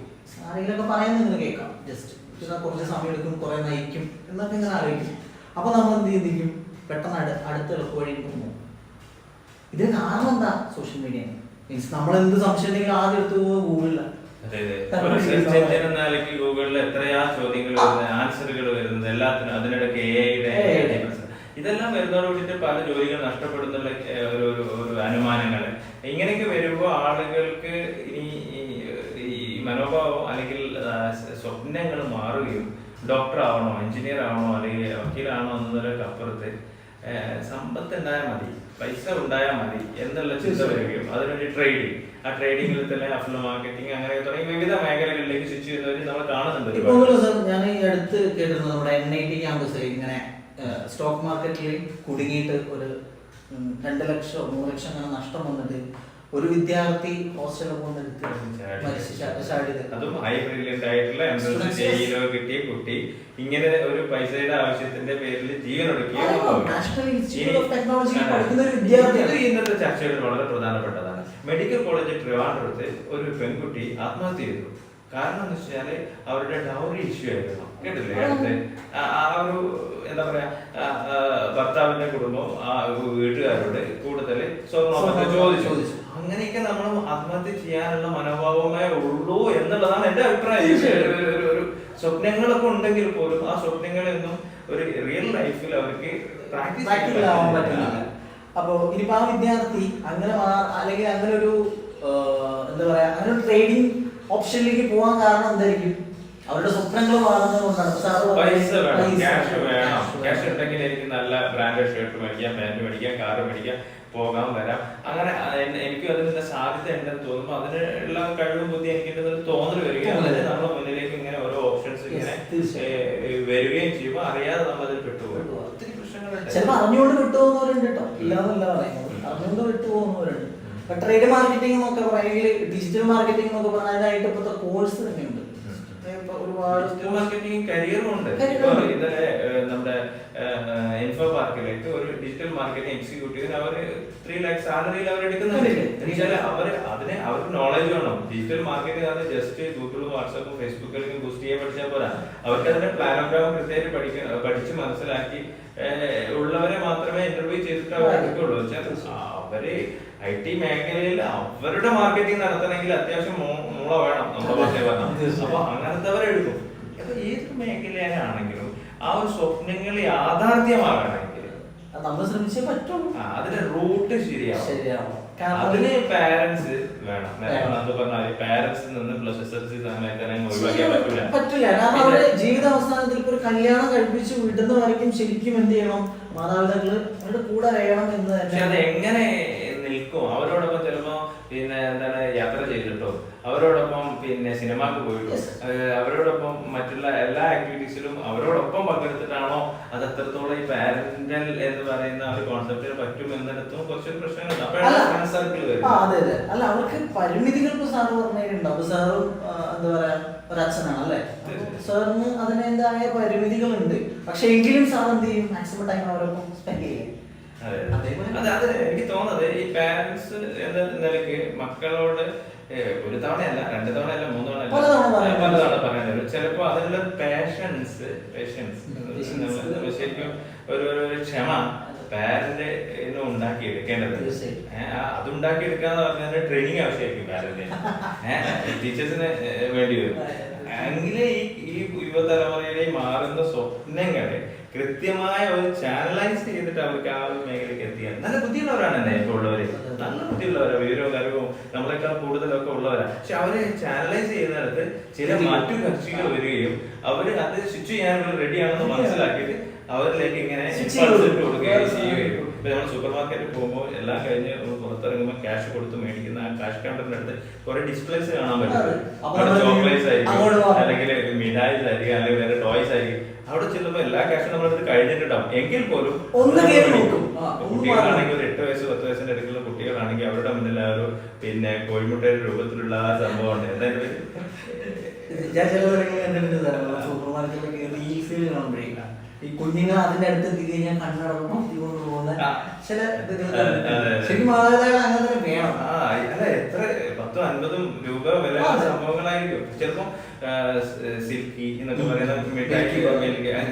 ആരെങ്കിലൊക്കെ പറയുന്നത് ഇങ്ങനെ കേൾക്കാം. ജസ്റ്റ് കുറച്ച് സമയം എടുക്കും കുറെ നയിക്കും എന്നൊക്കെ ഇങ്ങനെ ആലോചിക്കും. അപ്പൊ നമ്മൾ എന്ത് ചിന്തിക്കും പെട്ടെന്ന് അടു അടുത്ത എളുപ്പവഴി പോകും. ഇതിന് കാരണം എന്താ സോഷ്യൽ മീഡിയ മീൻസ് നമ്മൾ എന്ത് സംശയം ഉണ്ടെങ്കിലും ആദ്യം എടുത്തു പോകുക ഗൂഗിളിലാണ് ഗൂഗിളിൽ എത്രയാ ചോദ്യങ്ങൾ വരുന്നത് ആൻസറുകൾ വരുന്നത് എല്ലാത്തിനും അതിനിടയ്ക്ക് എ ഐയുടെ. ഇതെല്ലാം വരുന്നതോടുകൂടിയിട്ട് പല ജോലികൾ നഷ്ടപ്പെടുന്നുള്ള ഒരു ഒരു അനുമാനങ്ങൾ. ഇങ്ങനെയൊക്കെ വരുമ്പോൾ ആളുകൾക്ക് ഇനി ഈ- മനോഭാവം അല്ലെങ്കിൽ സ്വപ്നങ്ങൾ മാറുകയും ഡോക്ടർ ആവണോ എഞ്ചിനീയർ ആവണോ അല്ലെങ്കിൽ വക്കീലാണോ എന്നതിലൊക്കെ അപ്പുറത്ത് സമ്പത്ത് ഉണ്ടായാൽ മതി പൈസ ഉണ്ടായാൽ മതി എന്നുള്ള ചിന്ത വരികയും അതിനുവേണ്ടി ട്രേഡിങ് ആ ട്രേഡിംഗിൽ തന്നെ അഫ്ല മാർക്കറ്റിംഗ് അങ്ങനെ തുടങ്ങി വിവിധ മേഖലകളിലേക്ക് സ്വിച്ച് ചെയ്യുന്നവർ നമ്മൾ കാണുന്നുണ്ട് ഞാൻ ഈ അടുത്ത് കേട്ടിരുന്നു നമ്മുടെ എൻ ഐ ടി ക്യാമ്പസിൽ ഇങ്ങനെ സ്റ്റോക്ക് മാർക്കറ്റിൽ കുടുങ്ങിയിട്ട് ഒരു രണ്ട് ലക്ഷം മൂന്ന് ലക്ഷം അങ്ങനെ നഷ്ടം വന്നിട്ട് ഒരു വിദ്യാർത്ഥി ഹോസ്റ്റലിൽ അതും ഹൈ ആയിട്ടുള്ള എൻട്രൻസ് Students, ജയിലോ കിട്ടിയ കുട്ടി ഇങ്ങനെ ഒരു പൈസയുടെ ആവശ്യത്തിന്റെ പേരിൽ ജീവൻ. ഇന്നത്തെ ചർച്ചയിൽ വളരെ പ്രധാനപ്പെട്ടതാണ്. മെഡിക്കൽ കോളേജ് ട്രിവാൻഡ്രത്ത് ഒരു പെൺകുട്ടി ആത്മഹത്യ ചെയ്തു. കാരണം എന്ന് വെച്ചാൽ അവരുടെ ഡൗറി ഇഷ്യൂ ആയിരുന്നു. കേട്ടില്ലേ? അടുത്ത് ആ ഒരു എന്താ പറയാ ഭർത്താവിന്റെ കുടുംബം ആ വീട്ടുകാരോട് കൂടുതൽ സ്വർണമൊക്കെ സ്വർണം ചോദിച്ചു. അങ്ങനെയൊക്കെ നമ്മൾ ആത്മഹത്യ ചെയ്യാനുള്ള മനോഭാവമേ ഉള്ളൂ എന്നുള്ളതാണ് എന്റെ അഭിപ്രായം. ഒരു- സ്വപ്നങ്ങളൊക്കെ ഉണ്ടെങ്കിൽ പോലും ആ സ്വപ്നങ്ങളൊന്നും ഒരു റിയൽ ലൈഫിൽ അവർക്ക് പ്രാക്ടീസ് പ്രാക്ടിക്കൽ ആവാൻ പറ്റുന്നില്ല. അപ്പോ ഇനിയിപ്പോ ആ വിദ്യാർത്ഥി അങ്ങനെ അല്ലെങ്കിൽ അങ്ങനെ ഒരു എന്താ പറയാ അങ്ങനെ ഒരു ട്രേഡിംഗ് ഓപ്ഷനിലേക്ക് പോകാൻ കാരണം എന്തായിരിക്കും? അവരുടെ സ്വപ്നങ്ങൾ മാറുന്നത് കൊണ്ടാണ്. ഇപ്പൊ സാറ് പറഞ്ഞ പൈസ വേണം പൈസ വേണം, വേണം. Cash ക്യാഷ് വേണം. ഉണ്ടെങ്കിൽ എനിക്ക് നല്ല ബ്രാൻഡഡ് ഷർട്ട് മേടിക്കാം പാന്റ് മേടിക്കാം കാറ് മേടിക്കാം പോകാം വരാം. അങ്ങനെ എനിക്ക് അതിനുള്ള സാധ്യത ഉണ്ടെന്ന് തോന്നുമ്പോൾ അതിനുള്ള കഴിവും ബുദ്ധി എനിക്ക് തോന്നൽ വരികയാണ്. നമ്മുടെ മുന്നിലേക്ക് ഇങ്ങനെ ഓരോ ഓപ്ഷൻസ് ഇങ്ങനെ വരികയും ചെയ്യുമ്പോൾ അറിയാതെ നമ്മൾ അതിൽ പെട്ടുപോകും. ഒത്തിരി പ്രശ്നങ്ങളുണ്ട്. അറിഞ്ഞുകൊണ്ട് വിട്ടുപോകുന്നവരുണ്ട് കേട്ടോ. ഇല്ലാന്നല്ല പറയുന്നത്. അറിഞ്ഞുകൊണ്ട് വിട്ടുപോകുന്നവരുണ്ട് ട്രേഡ് മാർക്കറ്റിംഗ് എന്നൊക്കെ പറയുക ഡിജിറ്റൽ മാർക്കറ്റിംഗ് എന്നൊക്കെ പറഞ്ഞാൽ അതിനായിട്ട് ഇപ്പോഴത്തെ കോഴ്സ് തന്നെയുണ്ട് ഇപ്പൊ ഒരുപാട് ഡിജിറ്റൽ മാർക്കറ്റിംഗ് കരിയറും ഉണ്ട്. Career ഇപ്പൊ ഉണ്ട്. ഇന്നലെ ഏഹ്, നമ്മുടെ ഇൻഫോ പാർക്കിലേക്ക് ഒരു ഡിജിറ്റൽ മാർക്കറ്റിംഗ് എക്സിക്യൂട്ടീവിന് അവർ ത്രീ ലാക്ക് സാലറിയിൽ അവർ എടുക്കുന്നുണ്ട് ഉണ്ട്. എന്നുവെച്ചാൽ അവർ അതിന് അവർക്ക് നോളജ് വേണം. ഡിജിറ്റൽ മാർക്കറ്റിംഗ് അത് ജസ്റ്റ് ഗൂഗിളും വാട്സാപ്പും ഫേസ്ബുക്കിലും ബൂസ്റ്റ് ചെയ്യാൻ പഠിച്ചാൽ പോരാ. അവർക്ക് അതിന്റെ പ്ലാനോഗ്രാം കൃത്യമായിട്ട് പഠിക്ക പഠിച്ച് മനസ്സിലാക്കി ഉള്ളവരെ മാത്രമേ ഇന്റർവ്യൂ ചെയ്തിട്ട് അവർ എടുക്കുള്ളൂ. വെച്ചാൽ അവർ ഐ ടി മേഖലയിൽ അവരുടെ മാർക്കറ്റിംഗ് നടത്തണമെങ്കിൽ അത്യാവശ്യം മൂള വേണം നമ്മുടെ ഭാഷയിൽ പറഞ്ഞാൽ. അപ്പൊ അങ്ങനത്തെ എടുക്കും. അപ്പൊ ഏത് മേഖലയിലാണെങ്കിലും ആ ഒരു സ്വപ്നങ്ങൾ യാഥാർത്ഥ്യമാകണമെങ്കിൽ നമ്മൾ ശ്രമിച്ചേ പറ്റുള്ളൂ. ആ, അതിന്റെ റൂട്ട് ശരിയാവും. ശരിയാവും. അതിന് പാരന്റ്സ് വേണം. പറഞ്ഞാൽ പാരന്റ്സ് നിന്ന് പ്ലസ് എസ് എൽ സി സമയത്ത് ഒഴിവാക്കാൻ പറ്റൂല. പറ്റില്ല കാരണം അവരുടെ ജീവിത അവസാനത്തിൽ ഇപ്പൊ ഒരു കല്യാണം കഴിപ്പിച്ച് വിടുന്നവരേക്കും ശരിക്കും എന്ത് ചെയ്യണം? മാതാപിതാക്കൾ അവരുടെ കൂടെ വേണം എന്ന് പക്ഷെ അത് തന്നെ എങ്ങനെ നിൽക്കും? അവരോടൊപ്പം ചിലപ്പോ പിന്നെ എന്താണ് യാത്ര ചെയ്തിട്ടോ? അവരോടൊപ്പം പിന്നെ സിനിമക്ക് പോയിട്ടുണ്ട്. അവരോടൊപ്പം മറ്റുള്ള എല്ലാ ആക്ടിവിറ്റീസിലും അവരോടൊപ്പം പങ്കെടുത്തിട്ടാണോ അത് എത്രത്തോളം ഈ പാരന്റൽ എന്ന് പറയുന്ന ഒരു കോൺസെപ്റ്റിന് പറ്റും എന്നിടത്തും കുറച്ചൊരു പ്രശ്നങ്ങളുണ്ട്. അപ്പോഴാണ് സർക്കിൾ വരുന്നത് അതെ അതെ. അല്ല അവർക്ക് പരിമിതികൾ ഇപ്പൊ സാറ് പറഞ്ഞിട്ടുണ്ടാവും സാറും എന്താ പറയാ ഒരു അച്ഛനാണ് അല്ലേ സാറിന് അതിനെന്തായ പരിമിതികളുണ്ട്. പക്ഷെ എങ്കിലും സാർ എന്ത് ചെയ്യും? മാക്സിമം ടൈം അവരൊപ്പം സ്പെൻഡ് ചെയ്യും. അതെ. അതെ എനിക്ക് തോന്നുന്നത് ഈ പാരന്റ്സ് എന്ന നിലയ്ക്ക് മക്കളോട് ഒരു തവണയല്ല രണ്ട് തവണയല്ല മൂന്ന് തവണ പല തവണ പറയാൻ ചിലപ്പോ അതിനുള്ള പേഷ്യൻസ് പേഷ്യൻസ് ശരിക്കും ഒരു ഒരു ക്ഷമ പാരന്റ് ഉണ്ടാക്കി എടുക്കേണ്ടത്. അത് ഉണ്ടാക്കി എടുക്കാന്ന് പറഞ്ഞാൽ ട്രെയിനിങ് ആവശ്യമായിരിക്കും പാരന്റിന് ടീച്ചേഴ്സിന് വേണ്ടി വരും. എങ്കിലേ ഈ ഈ യുവതലമുറയിലെ മാറുന്ന സ്വപ്നങ്ങളെ കൃത്യമായ ഒരു ചാനലൈസ് ചെയ്തിട്ട് അവർക്ക് ആ ഒരു മേഖലയ്ക്ക് എത്തിക്കാൻ നല്ല ബുദ്ധിയുള്ളവരാണ് എന്നെ ഇപ്പോൾ ഉള്ളവര്. നല്ല ബുദ്ധിയുള്ളവരാണ് വിവരവും അറിവും നമ്മളെക്കാൾ കൂടുതലൊക്കെ ഉള്ളവരാണ് പക്ഷെ അവരെ ചാനലൈസ് ചെയ്യുന്നിടത്ത് ചില മറ്റു കക്ഷികൾ വരികയും അവർ അത് സ്വിച്ച് ചെയ്യാൻ റെഡിയാണെന്ന് മനസ്സിലാക്കിയിട്ട് അവരിലേക്ക് ഇങ്ങനെ കൊടുക്കുകയും ചെയ്യുകയും. ഇപ്പൊ നമ്മൾ സൂപ്പർ മാർക്കറ്റിൽ പോകുമ്പോൾ എല്ലാം കഴിഞ്ഞ് പുറത്തിറങ്ങുമ്പോൾ ക്യാഷ് കൊടുത്ത് മേടിക്കുന്ന ആ ക്യാഷ് കൗണ്ടറിന്റെ അടുത്ത് കുറെ ഡിസ്പ്ലേസ് കാണാൻ പറ്റും. ചോക്ലേറ്റ്സ് ആയിരിക്കും അല്ലെങ്കിൽ മിഠായിസ് ആയിരിക്കും അല്ലെങ്കിൽ വേറെ ടോയ്സ് ആയിരിക്കും. അവിടെ ചെല്ലുമ്പോൾ എല്ലാ ക്യാഷും നമ്മളടുത്ത് കഴിഞ്ഞിട്ടുണ്ടാവും എങ്കിൽ പോലും ഒന്ന് കേറി നോക്കും. ആ, ഒന്ന് കുട്ടികളാണെങ്കിൽ ഒരു എട്ട് വയസ്സ് പത്ത് വയസ്സിന്റെ ഇടയ്ക്കുള്ള കുട്ടികളാണെങ്കിൽ അവരുടെ മുന്നിൽ ആ ഒരു പിന്നെ കോഴിമുട്ടയുടെ രൂപത്തിലുള്ള ആ സംഭവം ഉണ്ട് എന്തായാലും ഞാൻ ചില കാര്യങ്ങൾ കണ്ടിട്ടുണ്ട് സാറേ സൂപ്പർ മാർക്കറ്റിലൊക്കെ റീൽസിൽ കാണുമ്പോഴേ ഈ കുഞ്ഞുങ്ങൾ അതിന്റെ അടുത്ത് എത്തി കഴിഞ്ഞാൽ കണ്ണടന്ന് കൊണ്ട് പോകുന്ന ആ. ചില ഇതുകൾ അതെ, അതെ, അതെ. ശരിക്കും മാതാപിതാക്കൾ അങ്ങനെ തന്നെ വേണം ആ അല്ല എത്ര പത്തും അൻപതും രൂപ വില സംഭവങ്ങളായിരിക്കും. ചിലപ്പോ സിൽക്കി എന്നൊക്കെ പറയുന്ന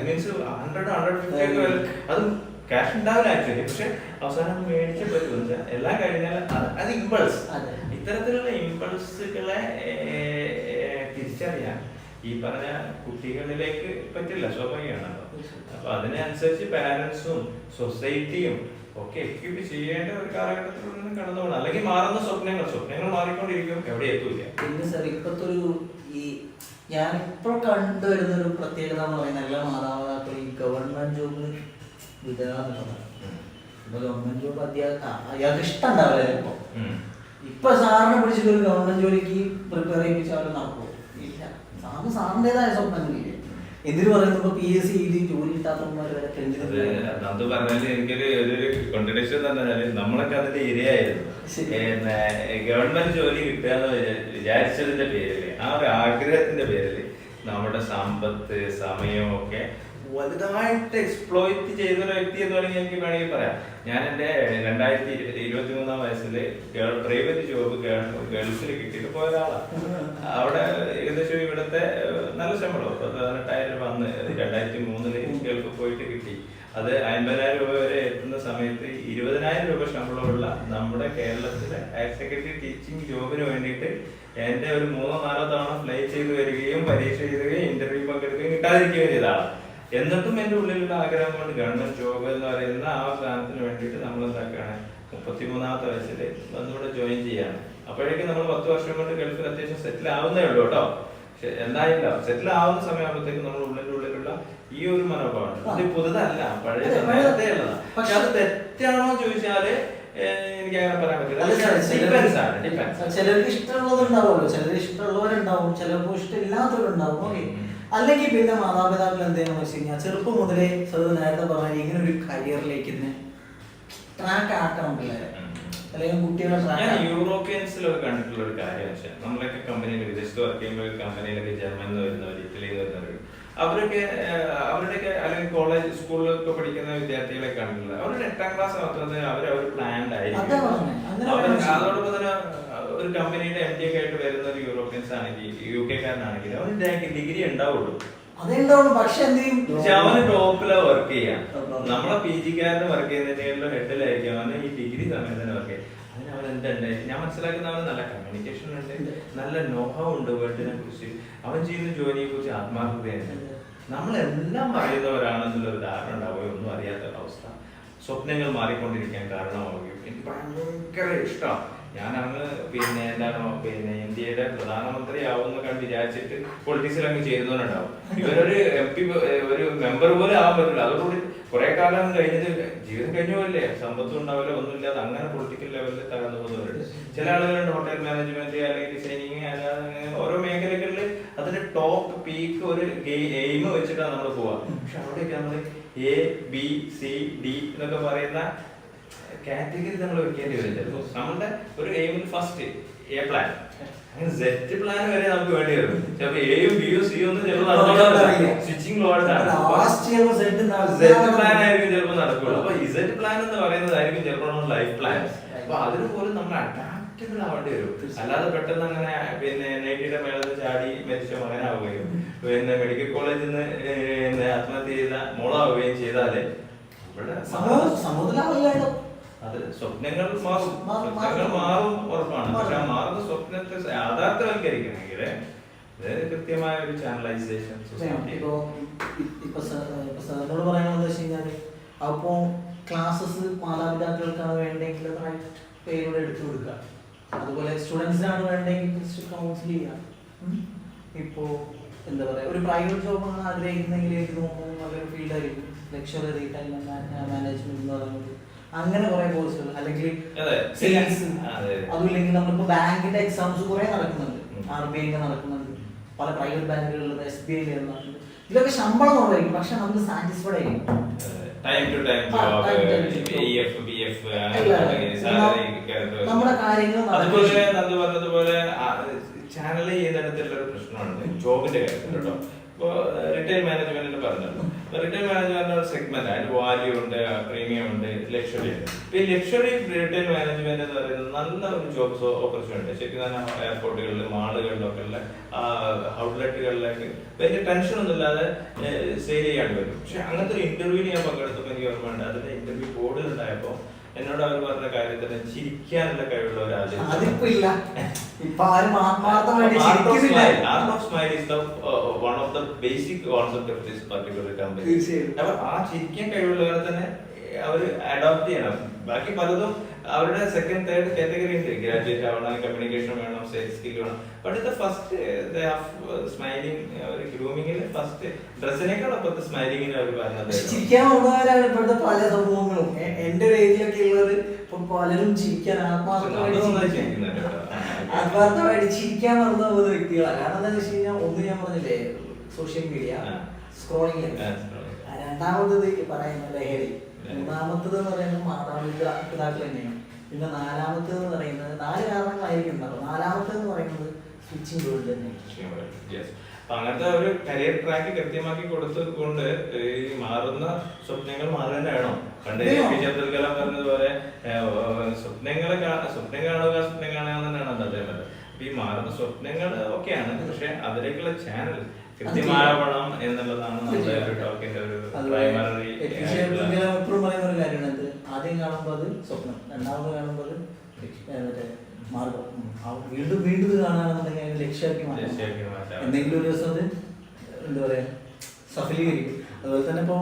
മീൻസ് ഹൺഡ്രഡ് ഹൺഡ്രഡ് ഫിഫ്റ്റി ഒക്കെ വില അതും ക്യാഷ് ഉണ്ടാവില്ല ആക്ച്വലി പക്ഷെ അവസാനം മേടിച്ച പറ്റും എല്ലാം കഴിഞ്ഞാൽ അത് ഇമ്പൾസ്. ഇത്തരത്തിലുള്ള ഇമ്പൾസുകളെ തിരിച്ചറിയാൻ ഈ പറഞ്ഞ കുട്ടികളിലേക്ക് പറ്റില്ല. സ്വാഭാവികമാണ്. അപ്പൊ അതിനനുസരിച്ച് പാരന്റ്സും സൊസൈറ്റിയും ഒക്കെ എക്യൂബ് ചെയ്യേണ്ട ഒരു കാലഘട്ടത്തിൽ നിന്ന് കടന്നു പോകണം അല്ലെങ്കിൽ മാറുന്ന സ്വപ്നങ്ങൾ സ്വപ്നങ്ങൾ മാറിക്കൊണ്ടിരിക്കും എവിടെ എത്തൂല പിന്നെ സാർ ഇപ്പോഴത്തെ ഒരു ഈ ഞാൻ ഇപ്പോൾ കണ്ടുവരുന്ന ഒരു പ്രത്യേകത എന്ന് പറയുന്നത് എല്ലാ മാതാപിതാക്കളും ഈ ഗവൺമെന്റ് ജോബ് വിടുക എന്നുള്ളതാണ് ഇപ്പൊ ഗവൺമെന്റ് ജോബ് അയാൾക്ക് ഇഷ്ടം ഉണ്ടാവില്ല ഇപ്പൊ. ഇപ്പൊ സാറിനെ പിടിച്ചിട്ട് ഒരു ഗവൺമെന്റ് ജോലിക്ക് പ്രിപ്പയർ ചെയ്യിപ്പിച്ചാൽ അവർ നടക്കുമോ ഇല്ല. സാറിന് സാറിന്റെതായ സ്വപ്നങ്ങളില്ലേ എന്തിനു പറയുന്നത് ഇപ്പൊ പി എസ് സി എഴുതി ജോലി കിട്ടാത്തവന്മാർ വരെ അത് നന്ദു പറഞ്ഞാൽ എനിക്കൊരു ഒരു കോൺട്രഡിക്ഷൻ എന്ന് പറഞ്ഞാൽ നമ്മളൊക്കെ അതിന്റെ ഇരയായിരുന്നു. പിന്നെ ഗവൺമെന്റ് ജോലി കിട്ടുക എന്ന് വിചാരിച്ചതിന്റെ പേരിൽ ആ ഒരു ആഗ്രഹത്തിന്റെ പേരിൽ നമ്മുടെ സമ്പത്ത് സമയവും ഒക്കെ വലുതായിട്ട് എക്സ്പ്ലോയിറ്റ് ചെയ്ത ഒരു വ്യക്തി എന്ന് വേണമെങ്കിൽ എനിക്ക് വേണമെങ്കിൽ പറയാം. ഞാൻ എന്റെ രണ്ടായിരത്തി ഇരുപത്തി മൂന്നാം വയസ്സിൽ പ്രൈവറ്റ് ജോബ് ഗൾഫിൽ കിട്ടിയിട്ട് പോയ ഒരാളാണ് അവിടെ ഏകദേശം ഇവിടുത്തെ നല്ല ശമ്പളം. പതിനെട്ടായിരം രൂപ അന്ന് രണ്ടായിരത്തി മൂന്നിൽ ഗൾഫ് പോയിട്ട് കിട്ടി. അത് അൻപതിനായിരം രൂപ വരെ എത്തുന്ന സമയത്ത് ഇരുപതിനായിരം രൂപ ശമ്പളമുള്ള നമ്മുടെ കേരളത്തിലെ ഹയർ സെക്കൻഡറി ടീച്ചിങ് ജോബിന് വേണ്ടിയിട്ട് എന്റെ ഒരു മൂന്നോ നാലോ തവണ ഫ്ലൈ ചെയ്ത് വരികയും പരീക്ഷ എഴുതുകയും ഇന്റർവ്യൂ പങ്കെടുക്കുകയും കിട്ടാതിരിക്കുകയും ചെയ്തതാണ് എന്നിട്ടും എന്റെ ഉള്ളിലുള്ള ആഗ്രഹം കൊണ്ട് ഗവൺമെന്റ് ജോബ് എന്ന് പറയുന്ന ആ സ്ഥാനത്തിന് വേണ്ടിയിട്ട് നമ്മൾ എന്താക്കുകയാണ് മുപ്പത്തിമൂന്നാമത്തെ വയസ്സിൽ വന്നുകൂടെ ജോയിൻ ചെയ്യാണ്. അപ്പോഴേക്കും നമ്മൾ പത്ത് വർഷം കൊണ്ട് ഗൾഫിൽ അത്യാവശ്യം സെറ്റിൽ ആവുന്നേ ഉള്ളൂ കേട്ടോ. പക്ഷെ എന്തായില്ല സെറ്റിൽ ആവുന്ന സമയമാകുമ്പോഴത്തേക്കും നമ്മൾ ഉള്ളിന്റെ ഉള്ളിലുള്ള ഈ ഒരു മനോഭാവം അത് പുതുതല്ല. പഴയ സമയത്തേ ഉള്ളതാണ്. പക്ഷെ അത് തെറ്റാണോ ചോദിച്ചാൽ എനിക്ക് അങ്ങനെ പറയാൻ പറ്റില്ല. ചിലർക്ക് ഇഷ്ടമുള്ളവരുണ്ടാവുമല്ലോ. ചിലർക്ക് ഇഷ്ടമുള്ളവരുണ്ടാവും. ചിലർക്ക് ഇഷ്ടമില്ലാത്തവരുണ്ടാവും. ഓക്കെ. അല്ലെങ്കിൽ പിന്നെ മാതാപിതാക്കൾ എന്ത് ചെയ്യണമെന്ന് വെച്ച് കഴിഞ്ഞാൽ ചെറുപ്പം മുതലേ സത് നേരത്തെ പറഞ്ഞ ഇങ്ങനെ ഒരു കരിയറിലേക്ക് ട്രാക്ക് ആക്കണം പിള്ളേരെ. അല്ലെങ്കിൽ കുട്ടികളെ ഞാൻ യൂറോപ്യൻസിലൊക്കെ കണ്ടിട്ടുള്ള ഒരു കാര്യം പക്ഷേ നമ്മളൊക്കെ കമ്പനിയിൽ വിദേശത്ത് വർക്ക് ചെയ്യുമ്പോൾ കമ്പനിയിലൊക്കെ ജർമ്മനിൽ നിന്ന് വരുന്നവർ ഇറ്റലിയിൽ നിന്ന് വരുന്നവർ അവരൊക്കെ അവരുടെയൊക്കെ അല്ലെങ്കിൽ കോളേജ് സ്കൂളിലൊക്കെ പഠിക്കുന്ന വിദ്യാർത്ഥികളെ കണ്ടിട്ടുള്ളത്. അവരുടെ എട്ടാം ക്ലാസ് മാത്രമേ അവർ അവർ പ്ലാൻഡ് ആയിരിക്കും അതോടൊപ്പം തന്നെ ഒരു കമ്പനിയുടെ എം ഡി ഒക്കെ ആയിട്ട് വരുന്ന ഒരു യൂറോപ്യൻസ് ആണെങ്കിൽ യു കെക്കാരനാണെങ്കിൽ അവന് ഡിഗ്രി ഉണ്ടാവുള്ളൂ. അതുണ്ടാവുള്ളൂ പക്ഷെ എന്ത് ചെയ്യും? പക്ഷെ അവന് ടോപ്പിലാ വർക്ക് ചെയ്യാം. നമ്മളെ പി ജിക്കാരന് വർക്ക് ചെയ്യുന്നതിനേക്കാളും ഹെഡിലായിരിക്കും അവന് ഈ ഡിഗ്രി സമയത്ത് തന്നെ വർക്ക് ചെയ്യാം അതിന് അവൻ എന്തുണ്ട്? ഞാൻ മനസ്സിലാക്കുന്ന അവന് നല്ല കമ്മ്യൂണിക്കേഷൻ ഉണ്ട് നല്ല നോഹം ഉണ്ട് വേൾഡിനെ കുറിച്ച്. അവൻ ചെയ്യുന്ന ജോലിയെ കുറിച്ച് ആത്മാർത്ഥതയാണ് നമ്മളെല്ലാം പറയുന്നവരാണെന്നുള്ള ഒരു ധാരണ ഉണ്ടാവുകയോ ഒന്നും അറിയാത്ത അവസ്ഥ. സ്വപ്നങ്ങൾ മാറിക്കൊണ്ടിരിക്കാൻ കാരണമാവുകയും എനിക്ക് ഭയങ്കര ഇഷ്ടമാണ്. ഞാൻ അന്ന് പിന്നെ എന്താണ് പിന്നെ ഇന്ത്യയുടെ പ്രധാനമന്ത്രി ആവുന്ന വിചാരിച്ചിട്ട് പൊളിറ്റിക്സിൽ അങ്ങ് ചേരുന്നവരുണ്ടാവും ഇവരൊരു എം പി ഒരു മെമ്പർ പോലെ ആവാൻ പറ്റില്ല അതോടുകൂടി കുറെ കാലം കഴിഞ്ഞത് ജീവിതം കഴിഞ്ഞു സമ്പത്തും ഉണ്ടാവില്ല ഒന്നുമില്ലാതെ അങ്ങനെ പൊളിറ്റിക്കൽ ലെവലിൽ തകർന്നു പോകുന്നവരുണ്ട്. ചില ആളുകളുണ്ട് ഹോട്ടൽ മാനേജ്മെന്റ് അല്ലെങ്കിൽ ഡിസൈനിങ് ഓരോ മേഖലകളിൽ അതിന്റെ ടോപ്പ് പീക്ക് ഒരു എയിം വെച്ചിട്ടാണ് നമ്മൾ പോവുക. പക്ഷെ അവിടെയൊക്കെ നമ്മൾ എ ബി സി ഡി എന്നൊക്കെ പറയുന്ന കാറ്റഗറി നമ്മൾ വെക്കേണ്ടി വരും. ചിലപ്പോൾ നമ്മുടെ ഒരു എയിമിൽ ഫസ്റ്റ് എ പ്ലാൻ അങ്ങനെ സെറ്റ് പ്ലാൻ വരെ നമുക്ക് വേണ്ടി വരും. ചിലപ്പോൾ എയും ബിയും സിയും ഒന്നും ചിലപ്പോൾ സ്വിച്ചിങ് സെറ്റ് പ്ലാൻ ആയിരിക്കും ചിലപ്പോൾ നടക്കുള്ളൂ. അപ്പൊ ഇസെറ്റ് പ്ലാൻ എന്ന് പറയുന്നതായിരിക്കും ചിലപ്പോൾ നമ്മുടെ ലൈഫ് പ്ലാൻ അപ്പൊ അതിന് പോലും നമ്മൾ അഡാപ്റ്റബിൾ ആവേണ്ടി വരും. അല്ലാതെ പെട്ടെന്ന് അങ്ങനെ പിന്നെ നൈറ്റിയുടെ മേളത്തിൽ ചാടി മരിച്ച മകനാവുകയും പിന്നെ മെഡിക്കൽ കോളേജിൽ നിന്ന് ആത്മഹത്യ ചെയ്ത മോളാവുകയും ചെയ്താലേ സമുദ്രം അത് സ്വപ്നങ്ങൾ മാറും. മാറും, സ്വപ്നങ്ങൾ മാറും. മാറും ഉറപ്പാണ്. പക്ഷെ മാറുന്ന സ്വപ്നത്തെ യാഥാർത്ഥ്യവൽക്കരിക്കണമെങ്കിൽ കൃത്യമായ ഒരു ചാനലൈസേഷൻ ഇപ്പോ ഇപ്പൊ സ- ഇപ്പൊ സാറിനോട് പറയാനുള്ളത് വെച്ച് കഴിഞ്ഞാൽ അപ്പോ ക്ലാസ്സസ് മാതാപിതാക്കൾക്കാണ് വേണ്ടെങ്കിൽ പേരോട് എടുത്തു കൊടുക്കുക. അതുപോലെ സ്റ്റുഡൻസിനാണ് വേണ്ടെങ്കിൽ കൗൺസിൽ ചെയ്യുക. ഇപ്പോ എന്താ പറയാ ഒരു പ്രൈവറ്റ് ജോബാണ് ആഗ്രഹിക്കുന്നെങ്കിൽ എനിക്ക് തോന്നുന്നു നല്ലൊരു ഫീൽഡായിരിക്കും ലക്ഷറി ടൈം മാനേജ്മെന്റ് എന്ന് പറയുന്നത് അങ്ങനെ കുറെ കോഴ്സുകൾ അല്ലെങ്കിൽ. സെയിൽസ് അതെ. അതുമില്ലെങ്കിൽ നമ്മളിപ്പോ ബാങ്കിന്റെ എക്സാംസ് കുറെ നടക്കുന്നുണ്ട്. ആർ ബി ഐ നടക്കുന്നുണ്ട്. പല പ്രൈവറ്റ് ബാങ്കുകളിലും എസ് ബി ഐ നടക്കുന്നുണ്ട് ഇതിലൊക്കെ ശമ്പളം കുറവായിരിക്കും പക്ഷെ നമുക്ക് സാറ്റിസ്ഫൈഡ് ആയിരിക്കും. നമ്മുടെ കാര്യങ്ങൾ അതുപോലെ പറഞ്ഞതുപോലെ ചാനൽ ചെയ്യുന്നിടത്തുള്ള ഒരു പ്രശ്നമുണ്ട്. ജോബിന്റെ കാര്യത്തിൽ കേട്ടോ. ഇപ്പോ റിട്ടയർ മാനേജ്മെന്റിന് പറഞ്ഞല്ലോ. റിട്ടൈൽ മാനേജ്മെന്റ് സെഗ്മെന്റ് അതിന് വാല്യൂ ഉണ്ട് പ്രീമിയം ഉണ്ട് ലക്ഷറി ഉണ്ട്. ഈ ലക്ഷറി റിട്ടേൺ മാനേജ്മെന്റ് എന്ന് പറയുന്നത് നല്ല ഒരു ജോബ് ഓപ്പർച്യൂണിറ്റി ശരിക്കും തന്നെ എയർപോർട്ടുകളിൽ മാളുകളിലൊക്കെ ഉള്ള ഔട്ട്ലെറ്റുകളിലേക്ക് വലിയ ടെൻഷൻ ഒന്നും ഇല്ലാതെ സെയിൽ ചെയ്യാണ്ട് വരും. പക്ഷെ അങ്ങനത്തെ ഒരു ഇന്റർവ്യൂവിന് ഞാൻ പങ്കെടുത്തപ്പോൾ എനിക്ക് ഓർമ്മയുണ്ട്. അതിന്റെ ഇന്റർവ്യൂ ബോർഡിൽ ഉണ്ടായപ്പോ എന്നോട് അവർ പറഞ്ഞ കാര്യത്തിന് ചിരിക്കാനുള്ള കഴിവുള്ള ഒരാളാണ് അതിപ്പോ ഇല്ല. ഇപ്പൊ ആരും ആത്മാർത്ഥമായിട്ട് smile is the one of the basic of company അപ്പൊ ആ ചിരിക്കാൻ കഴിവുള്ളവരെ തന്നെ അവർ അഡോപ്റ്റ് ചെയ്യണം. ബാക്കി പലതും അവരുടെ സെക്കൻഡ് തേർഡ് കാറ്റഗറി ഉണ്ട്. ഗ്രാജുവേറ്റ് ആവണം കമ്മ്യൂണിക്കേഷൻ വേണം സെയിൽസ് സ്കിൽ വേണം. ബട്ട് ഇത് ഫസ്റ്റ് സ്മൈലിംഗ് ഒരു ഗ്രൂമിങ്ങിൽ ഫസ്റ്റ് ഡ്രസ്സിനേക്കാൾ അപ്പുറത്തെ സ്മൈലിങ്ങിന് അവർ പറഞ്ഞത് ചിരിക്കാൻ വന്നവരാണ് ഇപ്പോഴത്തെ പല സംഭവങ്ങളും. എന്റെ ഒരു ഏരിയയിലൊക്കെ ഉള്ളവർ ഇപ്പൊ പലരും ചിരിക്കാൻ ആത്മാർത്ഥമായിട്ട്. ആത്മാർത്ഥമായിട്ട് ചിരിക്കാൻ മറന്നു പോകുന്ന വ്യക്തികളാണ് കാരണം എന്താണെന്ന് വെച്ച് കഴിഞ്ഞാൽ ഒന്ന് ഞാൻ പറഞ്ഞില്ലേ സോഷ്യൽ മീഡിയ. സ്ക്രോളിംഗ്. രണ്ടാമത്തത് പറയുന്ന ലഹരി. മൂന്നാമത്തത് എന്ന് പറയുന്നത് മാതാപിതാക്കൾ തന്നെയാണ്. പിന്നെ നാലാമത്തേത് എന്ന് പറയുന്നത് നാല് കാരണങ്ങളായിരിക്കും ഉണ്ടാവും നാലാമത്തത് എന്ന് പറയുന്നത് സ്വിച്ചിങ് വേൾഡ് തന്നെ. അപ്പൊ അങ്ങനത്തെ ഒരു കരിയർ ട്രാക്ക് കൃത്യമാക്കി കൊടുത്തുകൊണ്ട് ഈ മാറുന്ന സ്വപ്നങ്ങൾ മാറുക വേണം. പണ്ട് A P J Abdul Kalam പറഞ്ഞതുപോലെ സ്വപ്നങ്ങൾ സ്വപ്നം കാണുക സ്വപ്നം കാണുക എന്നാണ് അദ്ദേഹം അപ്പൊ ഈ മാറുന്ന സ്വപ്നങ്ങൾ ഒക്കെയാണ്. പക്ഷെ അതിലേക്കുള്ള ചാനൽ കൃത്യമാവണം എന്നുള്ളതാണ് നമ്മുടെ ടോക്കിന്റെ ഒരു പ്രൈമറി എപ്പോഴും പറയുന്ന ഒരു കാര്യമാണ്. ആദ്യം കാണുമ്പോൾ അത് സ്വപ്നം രണ്ടാമത് കാണുമ്പോൾ മറ്റേ മാർഗം. വീണ്ടും വീണ്ടും ഇത് കാണാണെന്നുണ്ടെങ്കിൽ അതിന് ലക്ഷ്യമാക്കി മാറ്റാം. എന്തെങ്കിലും ഒരു ദിവസം അത് എന്താ പറയാ സഫലീകരിക്കും. അതുപോലെ തന്നെ ഇപ്പോൾ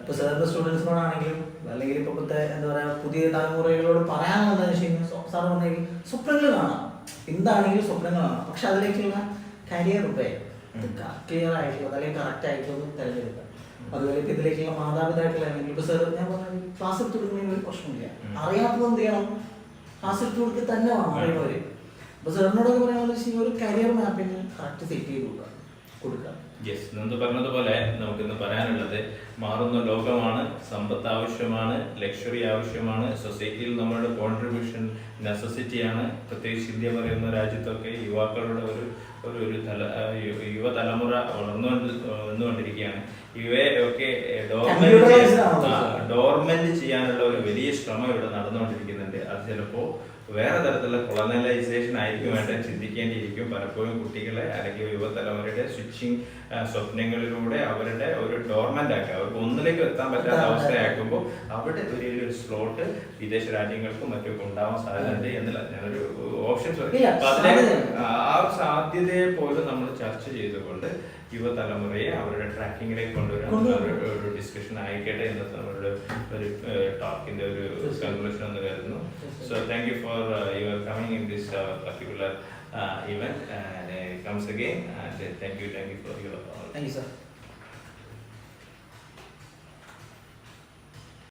ഇപ്പോൾ സാറിന്റെ സ്റ്റുഡൻസിനോടാണെങ്കിലും അല്ലെങ്കിൽ ഇപ്പോൾ എന്താ പറയുക പുതിയ തലമുറകളോട് പറയാനുള്ളതെന്ന് വെച്ച് കഴിഞ്ഞാൽ സാർ പറഞ്ഞെങ്കിൽ സ്വപ്നങ്ങൾ കാണാം. എന്താണെങ്കിലും സ്വപ്നങ്ങൾ കാണാം. പക്ഷെ അതിലേക്കുള്ള കരിയർ ഉപയോഗം ക്ലിയർ ആയിട്ടുള്ളത് അല്ലെങ്കിൽ കറക്റ്റ് ആയിട്ടുള്ളത് തിരഞ്ഞെടുക്കുക അതുപോലെ ഇപ്പൊ ഇതിലേക്കുള്ള മാതാപിതാക്കളാണെങ്കിൽ ഇപ്പൊ സാർ ഞാൻ പറഞ്ഞു ക്ലാസ് എടുത്ത് കൊടുക്കുന്നതിന് ഒരു പ്രശ്നമില്ല. അറിയാത്തത് എന്ത് ചെയ്യണം? ക്ലാസ് എടുത്ത് കൊടുക്കുക തന്നെ വേണം അറിയുന്നവര്. അപ്പൊ സാറിനോടൊക്കെ കഴിഞ്ഞാൽ ഒരു കരിയർ മാപ്പിംഗ് കറക്റ്റ് സെറ്റ് ചെയ്ത് കൊടുക്കുക. കൊടുക്കുക. യെസ് നിന്ന് പറഞ്ഞതുപോലെ നമുക്കിന്ന് പറയാനുള്ളത് മാറുന്ന ലോകമാണ് സമ്പത്ത് ആവശ്യമാണ് ലക്ഷറി ആവശ്യമാണ് സൊസൈറ്റിയിൽ നമ്മളുടെ കോൺട്രിബ്യൂഷൻ നെസസിറ്റിയാണ് പ്രത്യേകിച്ച് ഇന്ത്യ പറയുന്ന രാജ്യത്തൊക്കെ യുവാക്കളുടെ ഒരു ഒരു ഒരു തല യുവതലമുറ വളർന്നു വന്നുകൊണ്ടിരിക്കുകയാണ് ഇവയെ ഒക്കെ Computerized ആണല്ലോ. ഡോർമെന്റ് ചെയ്യാനുള്ള ഒരു വലിയ ശ്രമം ഇവിടെ നടന്നുകൊണ്ടിരിക്കുന്നുണ്ട്. അത് ചിലപ്പോൾ വേറെ തരത്തിലുള്ള കൊളനലൈസേഷൻ ആയിരിക്കും വേണ്ട ചിന്തിക്കേണ്ടിയിരിക്കും. പലപ്പോഴും കുട്ടികളെ അല്ലെങ്കിൽ യുവതലമുറയുടെ സ്വിച്ചിങ് സ്വപ്നങ്ങളിലൂടെ അവരുടെ ഒരു ഡോർമെന്റ് ആക്കുക. അവർക്ക് ഒന്നിലേക്ക് എത്താൻ പറ്റാത്ത അവസ്ഥയാക്കുമ്പോൾ അവിടെ ഒരു ഒരു സ്ലോട്ട് വിദേശ രാജ്യങ്ങൾക്കും മറ്റൊക്കെ ഉണ്ടാവാൻ സാധ്യതയുണ്ട് എന്നുള്ള ഞാനൊരു ഓപ്ഷൻസ് ആ സാധ്യതയെ പോലും നമ്മൾ ചർച്ച ചെയ്തുകൊണ്ട് യുവതലമുറയെ അവരുടെ ട്രാക്കിങ്ങിലേക്ക് കൊണ്ടുവരാൻ കൊണ്ടുവരാൻ. ഒരു- ഒരു ഡിസ്കഷൻ ആയിക്കട്ടെ ഇന്നത്തെ നമ്മളുടെ ഒരു ടോക്കിന്റെ ഒരു കൺക്ലൂഷൻ എന്ന് കരുതുന്നു. So thank you for your coming in this particular event comes again thank you thank you for your thank you sir